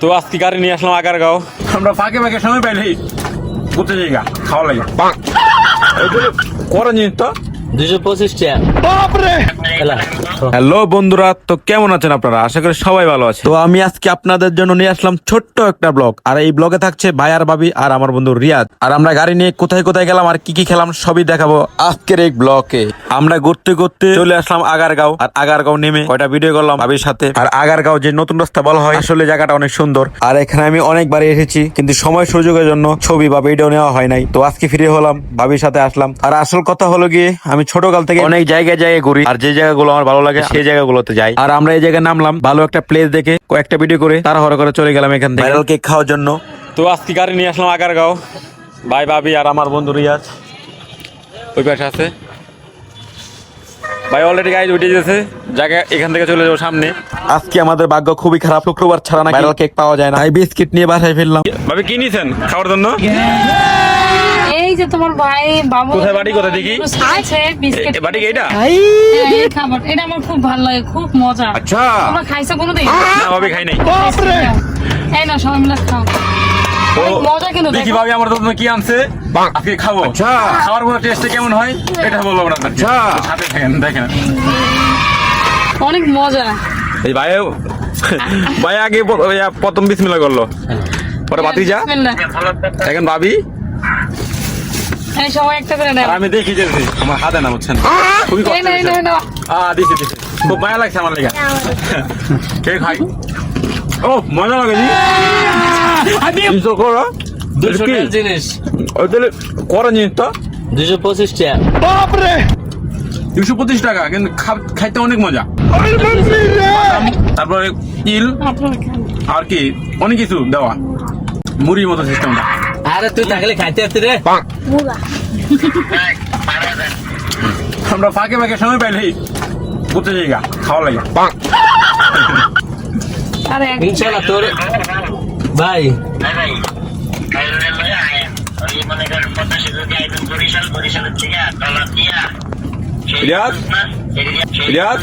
তো আজকে গাড়ি নিয়ে আসলাম আগারগাঁও। আমরা ফাঁকে ফাঁকে সময় পাইলেই ঘুরতে যাই গা, খাওয়া লাগে। করেন জিনিস তো হ্যালো বন্ধুরা তো কেমন আছেন আপনারা? আশা করি সবাই ভালো আছে তো আমি আজকে আপনাদের জন্য নিয়ে আসলাম ছোট্ট একটা ব্লগ। আর এই ব্লগে থাকছে ভাই আর ভাবি আর আমার বন্ধু রিয়াদ। আর আমরা গাড়ি নিয়ে কোথায় কোথায় গেলাম আর কি কি খেলাম সবই দেখাবো আজকের এই ব্লগে। আমরা ঘুরতে ঘুরতে চলে আসলাম আগারগাঁও। আর আগারগাঁও নেমে কয়টা ভিডিও করলাম ভাবির সাথে। আর আগারগাঁও যে নতুন রাস্তা বলা হয় আসলে জায়গাটা অনেক সুন্দর। আর এখানে আমি অনেকবার এসেছি কিন্তু সময় সুযোগের জন্য ছবি বা ভিডিও নেওয়া হয় নাই। তো আজকে ফিরে হলাম ভাবির সাথে আসলাম। আর আসল কথা হলো গিয়ে আমি ছোটকাল থেকে অনেক জায়গায় জায়গায় ঘুরি। আর যে জায়গাগুলো আমার ভালো লাগে সেই জায়গাগুলোতে যাই। আর আমরা এই জায়গায় নামলাম ভালো একটা প্লেস দেখে কয়েকটা ভিডিও করে তাড়াহুড়ো করে চলে গেলাম এখান থেকে। ভাইরাল কেক খাওয়ার জন্য। তো আজকে গাড়ি নিয়ে আসলাম আগারগাঁও। ভাই ভাবি আর আমার বন্ধু রিয়াজ। ওই পাশে আছে। ভাই অলরেডি গাড়ি উঠে গেছে। জায়গা এখান থেকে চলে যাব সামনে। আজকে আমাদের ভাগ্য খুবই খারাপ। শুক্রবার ছাড়া না কেক পাওয়া যায় না। বিস্কিট নিয়ে বাসায় ফিরলাম ভাবি কি নিয়েছেন খাওয়ার জন্য? যে তোমার ভাই বাবু কোথায় বাড়ি, কোথায় দেখি? আছে বিস্কিট বাড়ি হ্যাঁ, এই খাবার এটা আমার খুব ভালো লাগে খুব মজা। আচ্ছা। তোমরা খাইছো কোনোদিন? না ভাবি খাই নাই। এই না সবাই মিলে খাও। মজা কিন্তু দেখি ভাবি আমার জন্য কি আনছে। আজকে খাব। খাওয়ার পর টেস্টে কেমন হয় এটা বলব না আচ্ছা। সাথে থাকেন দেখেন। অনেক মজা। এই ভাই ভাই আগে প্রথম বিসমিল্লাহ করল। পরে বাতি যা। এখন ভাবি এই সবাই একটা করে নেও। আমি দেখি আমার হাতে না। বুঝছেন খুবই কষ্ট এই না না, না। আহ দিছি দিছি। খুব মায়া লাগছে আমার লেগে। কে খাই? ও মজা লাগে জি করো। দুশো জিনিস। ওই তাহলে করো তো। দুশো পঁচিশ টাকা। দুশো পঁচিশ টাকা কিন্তু খাইতে অনেক মজা। তারপরে ইল আর কি অনেক কিছু দেওয়া। মুড়ির মতো সিস্টেমটা আরে তুই থাকলে খাইতে আসতি রে। আমরা ফাঁকে ফাঁকে সময় পাইলেই ঘুরতে যাই গা, খাওয়া লাগে। আরে ইনশাল্লাহ তোর ভাই। রিয়াজ রিয়াজ